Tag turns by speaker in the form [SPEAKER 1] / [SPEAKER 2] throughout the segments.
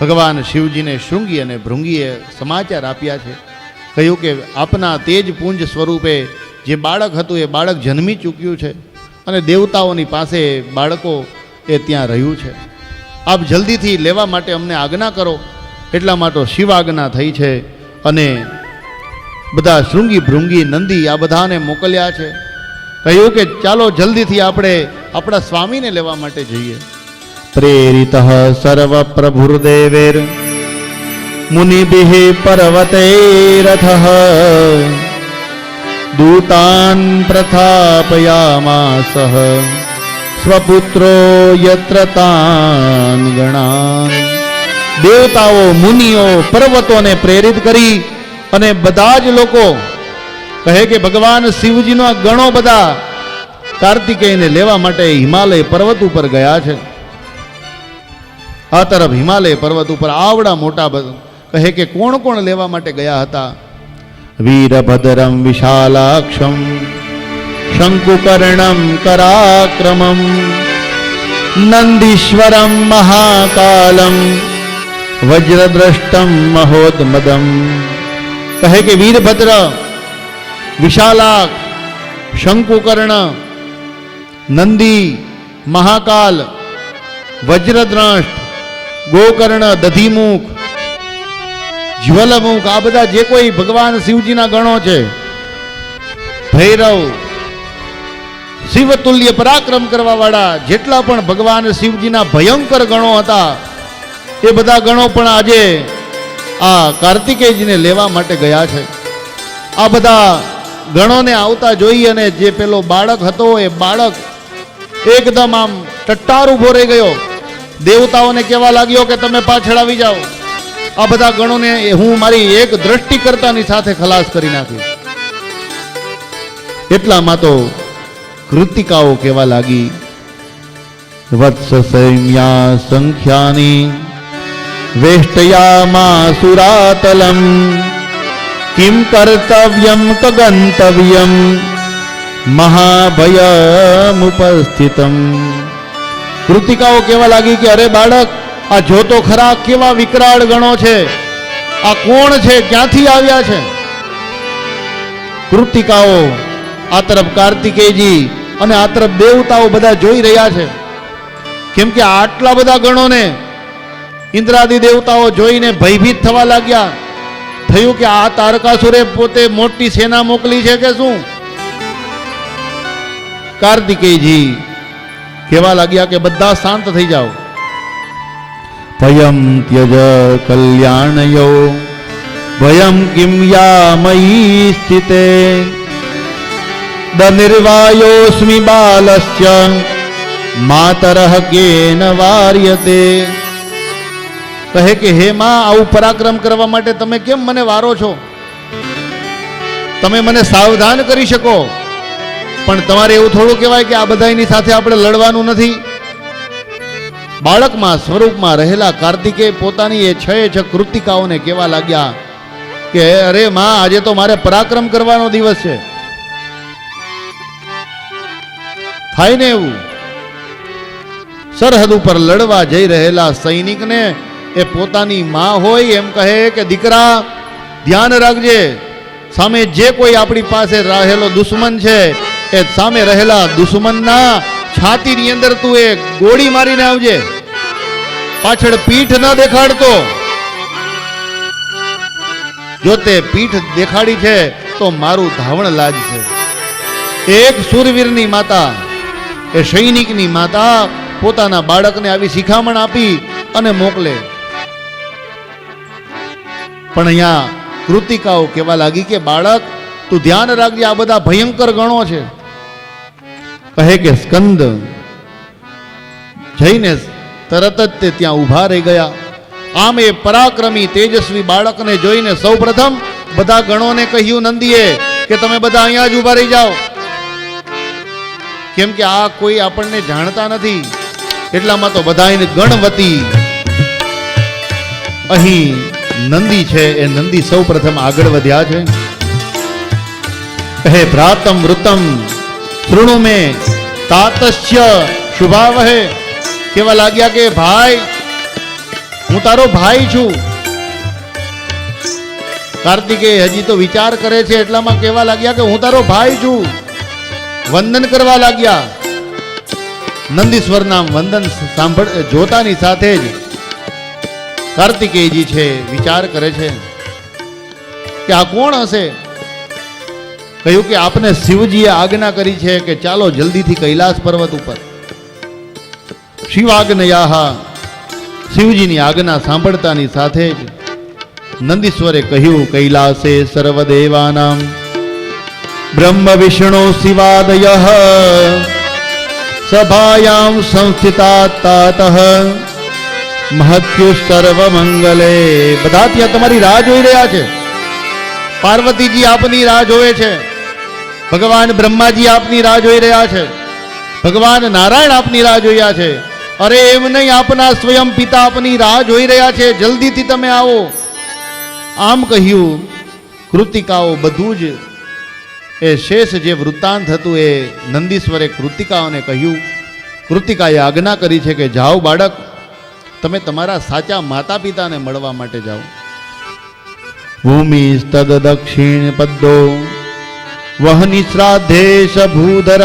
[SPEAKER 1] ભગવાન શિવજીને શૃંગી અને ભૃંગીએ સમાચાર આપ્યા છે. કહ્યું કે આપના તેજ પુંજ સ્વરૂપે જે બાળક હતું એ બાળક જન્મી ચૂક્યું છે અને દેવતાઓની પાસે બાળકો એ ત્યાં રહ્યું છે. આપ જલ્દીથી લેવા માટે અમને આજ્ઞા કરો. એટલા માટે શિવ આજ્ઞા થઈ છે અને બધા શૃંગી ભૃંગી નંદી આ બધાને મોકલ્યા છે. કહ્યું કે ચાલો જલ્દીથી આપણે આપણા સ્વામીને લેવા માટે જઈએ. પ્રેરિત સર્વ પ્રભુર્દેવેર મુનિભિः પર્વતૈરથઃ દૂતાન પ્રથાપયામાસઃ સ્વપુત્રો યત્ર તાન ગણાન દેવતાઓ મુનિઓ પર્વતોને પ્રેરિત કરી અને બધા જ લોકો કહે કે, ભગવાન શિવજીનો ગણો બધા કાર્તિકેયને લેવા માટે હિમાલય પર્વત ઉપર ગયા છે. આ તરફ હિમાલય પર્વત ઉપર આવડા મોટા બ- કહે કે કોણ કોણ લેવા માટે ગયા હતા? વીરભદ્રમ વિશાલાક્ષમ શંકુકર્ણમ કરાક્રમમ નંદીશ્વરમ મહાકાલમ વજ્રદ્રષ્ટમ મહોદમદમ કહે કે વીરભદ્ર વિશાલાક શંકુકર્ણ નંદી મહાકાલ વજ્રદ્રષ્ટ ગોકર્ણ, દધીમુખ, જ્વલમુખ, આ બધા જે કોઈ ભગવાન શિવજીના ગણો છે, ભૈરવ, શિવતુલ્ય પરાક્રમ કરવા વાળા જેટલા પણ ભગવાન શિવજીના ભયંકર ગણો હતા, એ બધા ગણો પણ આજે આ કાર્તિકેયજીને લેવા માટે ગયા છે. આ બધા ગણોને આવતા જોઈ અને જે પેલો બાળક હતો, એ બાળક એકદમ આમ ટટ્ટાર ઊભો રહી ગયો. દેવતાઓને કહેવા લાગ્યો કે તમે પાછળ આવી જાઓ. આ બધા ગણોને હું મારી એક દ્રષ્ટિ કરતાની સાથે ખલાસ કરી નાખી. એટલામાં તો કૃતિકાઓ કહેવા લાગી, વત્સ સંખ્યાની વેષ્ટયામાં સુરાતલમ, કિમ કર્તવ્યમ કગંતવ્યમ મહાભયમુપસ્થિતમ કૃતિકાઓ કહેવા લાગી કે અરે બાળક, આ જોતો ખરા કેવા વિકરાળ ગણો છે? આ કોણ છે? ક્યાંથી આવ્યા છે? કૃતિકાઓ, આ તરફ કાર્તિકેયજી અને આ તરફ દેવતાઓ બધા જોઈ રહ્યા છે. કેમ કે આટલા બધા ગણોને ઇન્દ્રાદિ દેવતાઓ જોઈને ભયભીત થવા લાગ્યા. થયું કે આ તારકાસુરે પોતે મોટી સેના મોકલી છે કે શું? કાર્તિકેયજી કહેવા લાગ્યા કે બધા શાંત થઈ જાઓ. ભયમ ત્યજ કલ્યાણયો, ભયમ કિમ સ્થિતે? દનિર્વાયોસ્મિ બાલસ્ય માતરહ કેન વાર્યતે? કહે કે, હે માં, આવું પરાક્રમ કરવા માટે તમે કેમ મને વારો છો? તમે મને સાવધાન કરી શકો? પણ તમારે એવું થોડું કહેવાય કે આ બધાની સાથે આપણે લડવાનું નથી. બાળકમાં, સ્વરૂપમાં રહેલા કાર્તિકે પોતાની એ છ છ કૃતિકાઓને કહેવા લાગ્યા કે, અરે માં, આજે તો મારે પરાક્રમ કરવાનો દિવસ છે. થાય ને એવું. સરહદ ઉપર લડવા જઈ રહેલા સૈનિકને એ પોતાની માં હોય એમ કહે કે, દીકરા, ધ્યાન રાખજે. સામે જે કોઈ આપણી પાસે રહેલો દુશ્મન છે એ સામે રહેલા દુશ્મનના છાતીની અંદર તું એ ગોળી મારીને આવજે. પાછળ પીઠ ન દેખાડતો. જો તે પીઠ દેખાડી છે, તો મારું ધાવણ લાજશે એક સુરવીરની માતા, એ સૈનિકની માતા પોતાના બાળકને આવી શિખામણ આપી અને મોકલે. પણ અહીંયા કૃતિકાઓ કહેવા લાગી કે, બાળક, તું ધ્યાન રાખજે, આ બધા ભયંકર ગણો છે. કહે કે સ્કંદ. જઈને તરત જ તે ત્યાં ઊભા રહી ગયા. આમ એ પરાક્રમી તેજસ્વી બાળકને જોઈને સૌપ્રથમ બધા ગણોને કહ્યું, નંદીએ, કે તમે બધા અહીંયા જ ઊભા રહી જાઓ. કેમ કે આ કોઈ આપણને જાણતા નથી. એટલામાં તો બધાને ગણવતી અહીં નંદી છે. એ નંદી સૌ પ્રથમ આગળ વધ્યા છે. કહે ભ્રાતમ વૃતમ શૃણુ મે તાતસ્ય શુભાવહે કેવા લાગ્યા કે ભાઈ હું તારો ભાઈ છું કાર્તિકે હજી તો વિચાર કરે છે એટલામાં કેવા લાગ્યા કે હું તારો ભાઈ છું વંદન કરવા લાગ્યા નંદીશ્વરના વંદન સાંભળ જોતાની સાથે જ કાર્તિકેયજી છે વિચાર કરે છે કે આ કોણ હશે કહ્યું કે આપને શિવજીએ આજ્ઞા કરી છે કે ચાલો જલ્દીથી કૈલાસ પર્વત ઉપર. શિવાગ્નયાહા શિવજીની આજ્ઞા સાંભળતાની સાથે જ નંદીશ્વરે કહ્યું, કૈલાસે સર્વદેવાનામ બ્રહ્મ વિષ્ણુ શિવાદય સભાયામ સંસ્થિતા તાત મહત્યુ સર્વમંગલે. બધા ત્યાં તમારી રાહ જોઈ રહ્યા છે. પાર્વતીજી આપની રાહ જોવે છે. ભગવાન બ્રહ્માજી આપની રાહ જોઈ રહ્યા છે. ભગવાન નારાયણ આપની રાહ જોયા છે. અરે એમ નહીં, આપના સ્વયં પિતા આપની રાહ જોઈ રહ્યા છે. જલ્દીથી તમે આવો. આમ કહ્યું, કૃતિકાઓ બધું જ, એ શેષ જે વૃત્તાંત હતું એ નંદીશ્વરે કૃતિકાઓને કહ્યું, કૃતિકાએ આજ્ઞા કરી છે કે જાઓ બાળક, તમે તમારા સાચા માતા પિતાને મળવા માટે જાઓ. ભૂમિસ્તદ દક્ષિણ પદ્દો વહની શ્રાદ્ધેશ ભૂધર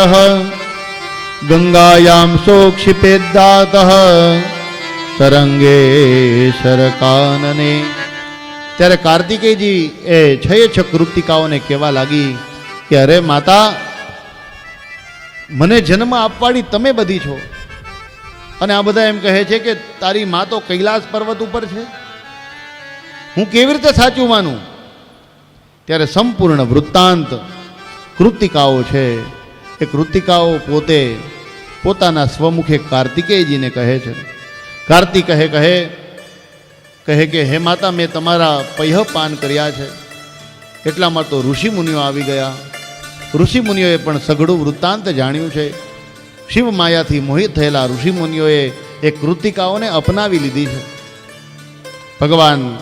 [SPEAKER 1] ગંગાયામ સોક્ષિપેદાત તરંગે સરકાનને ત્યારે કાર્તિકેયજી એ છએ છ કૃતિકાઓને કહેવા લાગી કે, અરે માતા, મને જન્મ આપવાળી તમે બધી છો. અને આ બધા એમ કહે છે કે, તારી મા તો કૈલાસ પર્વત ઉપર છે. હું કેવી રીતે સાચું માનું? ત્યારે સંપૂર્ણ વૃત્તાંત કૃતિકાઓ છે એ કૃતિકાઓ પોતે પોતાના સ્વમુખે કાર્તિકેયજીને કહે છે. કાર્તિક કહે કહે કહે કે, હે માતા, મેં તમારા પૈહ પાન કર્યા છે. એટલામાં તો ઋષિમુનિઓ આવી ગયા. ઋષિમુનિઓએ પણ સઘળું વૃત્તાંત જાણ્યું છે. શિવ માયાથી મોહિત થયેલા ઋષિમુનિઓએ એ કૃતિકાઓને અપનાવી લીધી છે. ભગવાન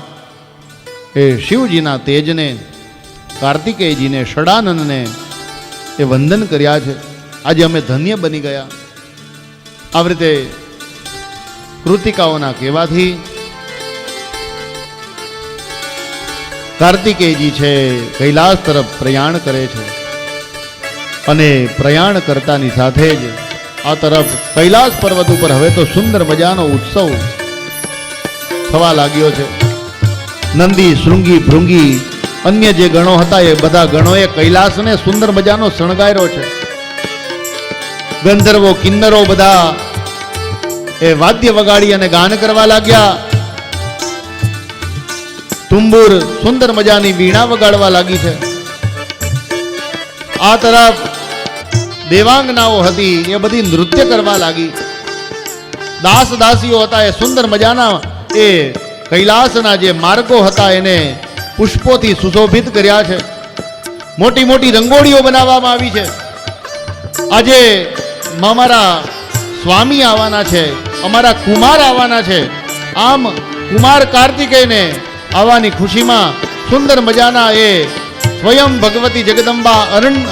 [SPEAKER 1] એ શિવજીના તેજને, કાર્તિકેયજીને, ષડાનંદને એ વંદન કર્યા છે. આજે અમે ધન્ય બની ગયા. આવી રીતે કૃતિકાઓના કહેવાથી કાર્તિકેયજી છે, કૈલાસ તરફ પ્રયાણ કરે છે. અને પ્રયાણ કરતાની સાથે જ આ તરફ કૈલાસ પર્વત ઉપર હવે તો સુંદર મજાનો ઉત્સવ થવા લાગ્યો છે. નંદી શૃંગી ભૃંગી અન્ય જે ગણો હતા એ બધા ગણોએ કૈલાસને સુંદર મજાનો શણગાર્યો છે. ગંધર્વો, કિન્નરો બધા એ વાદ્ય વગાડી અને ગાન કરવા લાગ્યા. તુંબુર સુંદર મજાની વીણા વગાડવા લાગી છે. આ તરફ દેવાંગનાઓ હતી, એ બધી નૃત્ય કરવા લાગી. દાસ દાસીઓ હતા, એ સુંદર મજાના એ કૈલાસના જે માર્ગો હતા, એને પુષ્પોથી સુશોભિત કર્યા છે. મોટી મોટી રંગોળીઓ બનાવવામાં આવી છે. આજે અમારા સ્વામી આવવાના છે, અમારા કુમાર આવવાના છે. આમ કુમાર કાર્તિકેયને આવવાની ખુશીમાં સુંદર મજાના એ સ્વયં ભગવતી જગદંબા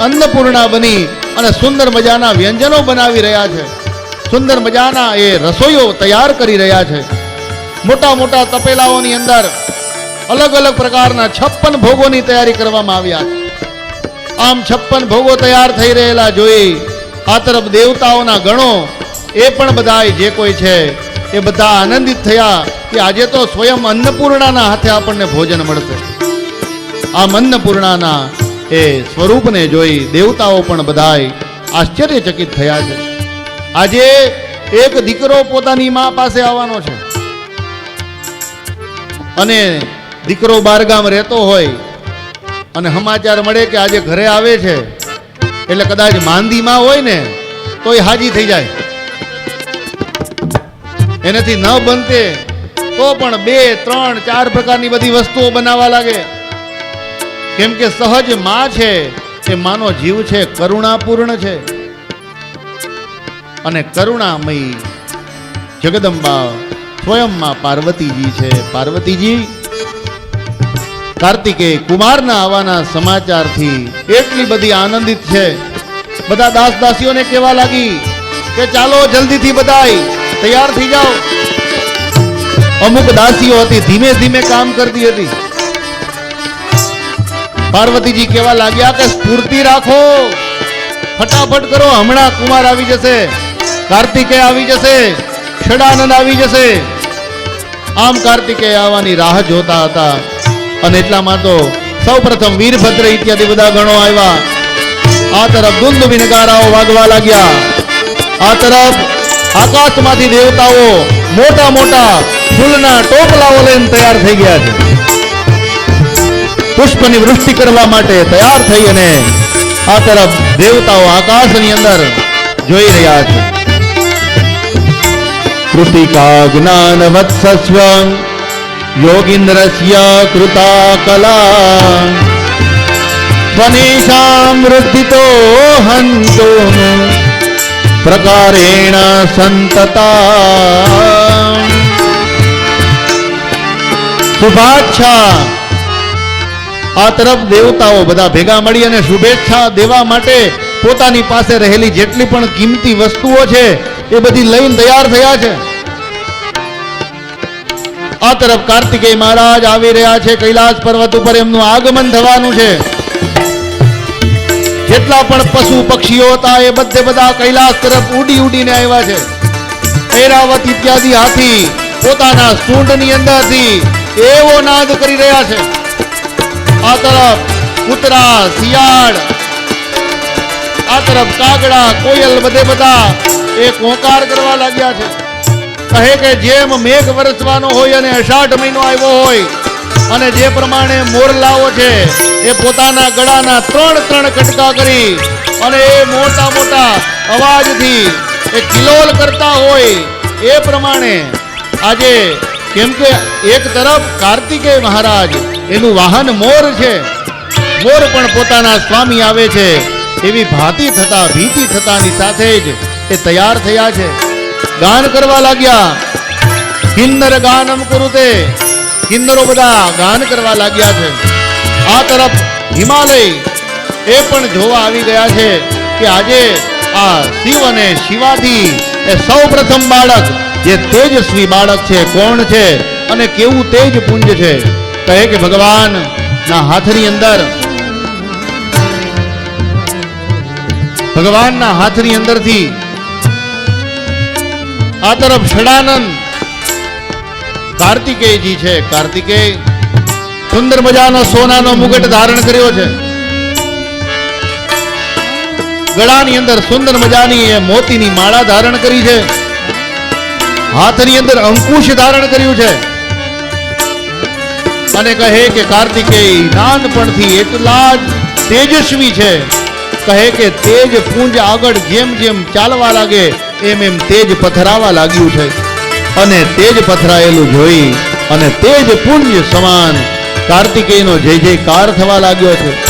[SPEAKER 1] અન્નપૂર્ણા બની અને સુંદર મજાના વ્યંજનો બનાવી રહ્યા છે. સુંદર મજાના એ રસોઈઓ તૈયાર કરી રહ્યા છે. મોટા મોટા તપેલાઓની અંદર અલગ અલગ પ્રકારના છપ્પન ભોગોની તૈયારી કરવામાં આવ્યા આમ છપ્પન ભોગો તૈયાર થઈ રહેલા જોઈ આ તરફ દેવતાઓના ગણો, એ પણ બધા જે કોઈ છે, એ બધા આનંદિત થયા કે આજે તો સ્વયં અન્નપૂર્ણાના હાથે આપણને ભોજન મળશે. આમ અન્નપૂર્ણાના એ સ્વરૂપને જોઈ દેવતાઓ પણ બધાય આશ્ચર્યચકિત થયા છે. આજે એક દીકરો પોતાની મા પાસે આવવાનો છે. અને દીકરો બારગામ રહેતો હોય અને સમાચાર મળે કે આજે ઘરે આવે છે, એટલે કદાચ માંદીમાં હોય ને તો એ હાજી થઈ જાય. એનાથી ન બનતે તો પણ બે, ત્રણ, ચાર પ્રકારની બધી વસ્તુઓ બનાવવા લાગે. કેમ કે સહજમાં છે એ માનો જીવ છે કરુણાપૂર્ણ છે. અને કરુણામયી જગદંબા સ્વયંમાં પાર્વતીજી છે. પાર્વતીજી કાર્તિકેય કુમારના આવવાના સમાચારથી એટલી બધી આનંદિત છે. બધા દાસ દાસીઓને કહેવા લાગી કે ચાલો જલ્દીથી બધાય તૈયાર થઈ જાઓ. અમુક દાસીઓ હતી, ધીમે ધીમે કામ કરતી હતી. પાર્વતીજી કેવા લાગ્યા કે સ્ફૂર્તિ રાખો. ફટાફટ કરો, હમણાં કુમાર આવી જશે. કાર્તિકે આવી જશે. ષડાનંદ આવી જશે. આમ કાર્તિકેય આવવાની રાહ જોતા હતા. અને એટલામાં તો સૌ પ્રથમ વીરભદ્ર ઇત્યાદિ બધા ગણો આવ્યા. આ તરફ દુંદ વિનગારાઓ વાગવા લાગ્યા. આ તરફ આકાશમાંથી દેવતાઓ મોટા મોટા ફૂલના ટોપલાઓ લઈને તૈયાર થઈ ગયા છે. પુષ્પની વૃષ્ટિ કરવા માટે તૈયાર થઈ અને આ તરફ દેવતાઓ આકાશની અંદર જોઈ રહ્યા છે. કૃતિકા જ્ઞાન વત્સસ્વ યોગીન્દ્રસ્ય કૃતા કલા સ્વનિશામ વૃદ્ધિતો હંતો પ્રકારેણ સંતતા શુભાચ્છા આ તરફ દેવતાઓ બધા ભેગા મળી અને શુભેચ્છા દેવા માટે પોતાની પાસે રહેલી જેટલી પણ કિંમતી વસ્તુઓ છે, એ બધી લઈને તૈયાર થયા છે. આ તરફ કાર્તિકેય મહારાજ આવી રહ્યા છે. કૈલાસ પર્વત ઉપર એમનું આગમન થવાનું છે. જેટલા પણ પશુ પક્ષીઓ હતા એ બધે બધા કૈલાસ તરફ ઉડી ઉડીને આવ્યા છે. ઐરાવત ઇત્યાદિ હાથી પોતાના સૂંઢની અંદરથી એવો નાદ કરી રહ્યા છે. આ તરફ કૂતરા, શિયાળ, આ તરફ કાગડા, કોયલ બધે બધા એ કોંકાર કરવા લાગ્યા છે. કહે કે જેમ મેઘ વરસવાનો હોય અને અષાઢ મહિનો આવ્યો હોય, અને જે પ્રમાણે મોરલાઓ છે, એ પોતાના ગળાના ત્રણ ત્રણ કટકા કરી, અને એ મોટા મોટા અવાજથી એ કિલોલ કરતા હોય, એ પ્રમાણે આજે કેમ કે એક તરફ કાર્તિકેય મહારાજ એનું વાહન મોર છે, મોર પણ પોતાના સ્વામી આવે છે, એવી ભાતી થતા, ભીતી થતાની સાથે જ એ તૈયાર થયા છે. ગાન કરવા લાગ્યા. કિન્નર ગાનમ કુરુતે. કિન્નરો બધા ગાન કરવા લાગ્યા છે. આ તરફ હિમાલય એ પણ જોવા આવી ગયા છે કે આજે આ શિવ અને શિવાથી એ સૌ પ્રથમ બાળક, જે તેજસ્વી બાળક છે, કોણ છે અને કેવું તેજ પુંજ છે. કહે કે ભગવાન, ના હાથની અંદર ભગવાનના હાથની અંદરથી આ તરફ ષડાનંદ કાર્તિકેયજી છે. કાર્તિકેય સુંદર મજાનો સોનાનો મુગટ ધારણ કર્યો છે. ગળાની અંદર સુંદર મજાની એ મોતીની માળા ધારણ કરી છે. હાથની અંદર અંકુશ ધારણ કર્યું છે. અને કહે કે કાર્તિકેય નાનપણથી એટલા જ તેજસ્વી છે. કહે કે તેજ પુંજ આગળ જેમ જેમ ચાલવા લાગે એમ એમ તેજ પથરાવા લાગ્યું છે. અને તેજ પથરાયેલું જોઈ અને તેજ પુણ્ય સમાન કાર્તિકેયનો જય જયકાર થવા લાગ્યો છે.